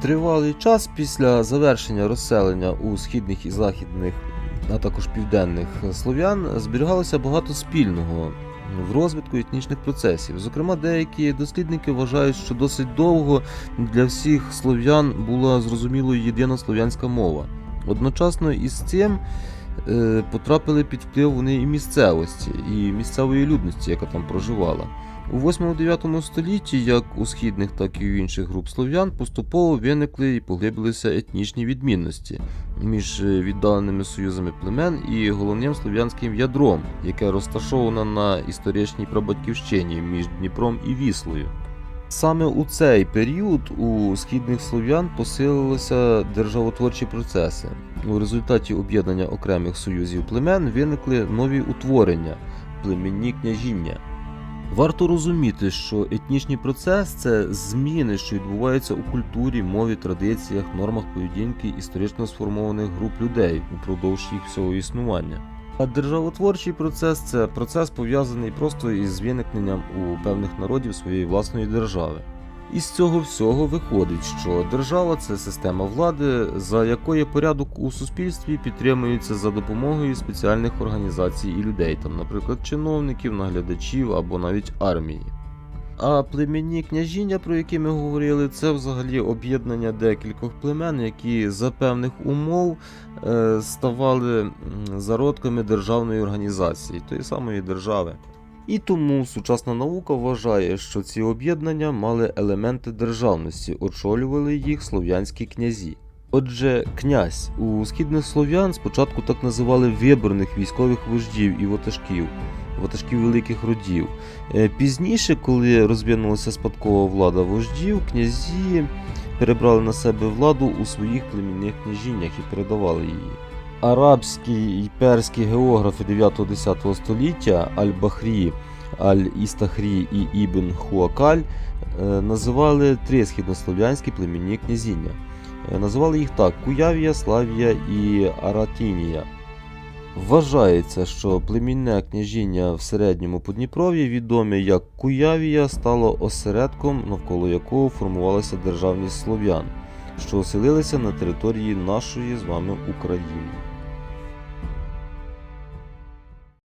Тривалий час після завершення розселення у східних і західних, а також південних слов'ян зберігалося багато спільного в розвитку етнічних процесів. Зокрема, деякі дослідники вважають, що досить довго для всіх слов'ян була зрозумілою єдина слов'янська мова. Одночасно із цим потрапили під вплив вони і місцевості, і місцевої людності, яка там проживала. У 8-9 столітті, як у східних, так і у інших груп слов'ян, поступово виникли і поглибилися етнічні відмінності між е, віддаленими союзами племен і головним слов'янським ядром, яке розташоване на історичній прабатьківщині між Дніпром і Віслою. Саме у цей період у східних слов'ян посилилися державотворчі процеси. У результаті об'єднання окремих союзів племен виникли нові утворення племінні княжіння. Варто розуміти, що етнічний процес це зміни, що відбуваються у культурі, мові, традиціях, нормах поведінки історично сформованих груп людей упродовж їх всього існування. А державотворчий процес це процес пов'язаний просто із виникненням у певних народів своєї власної держави. Із цього всього виходить, що держава це система влади, за якої порядок у суспільстві підтримується за допомогою спеціальних організацій і людей, там, наприклад, чиновників, наглядачів або навіть армії. А племінні княжіння, про які ми говорили, це взагалі об'єднання декількох племен, які за певних умов е, ставали зародками державної організації, тої самої держави. І тому сучасна наука вважає, що ці об'єднання мали елементи державності, очолювали їх слов'янські князі. Отже, князь у східних слов'ян спочатку так називали виборних військових вождів і ватажків, ватажків великих родів. Е, Пізніше, коли розвинулася спадкова влада вождів, князі перебрали на себе владу у своїх племінних княжіннях і передавали її. Арабські і перські географи 9-10 століття Аль-Бахрі, Аль-Істахрі і Ібн Хуакаль е, називали три східнослов'янські племінні князіння. Е, Називали їх так: Куявія, Славія і Аратінія. Вважається, що племінне княжіння в середньому Подніпров'ї, відоме як Куявія, стало осередком, навколо якого формувалася державність слов'ян, що оселилися на території нашої з вами України.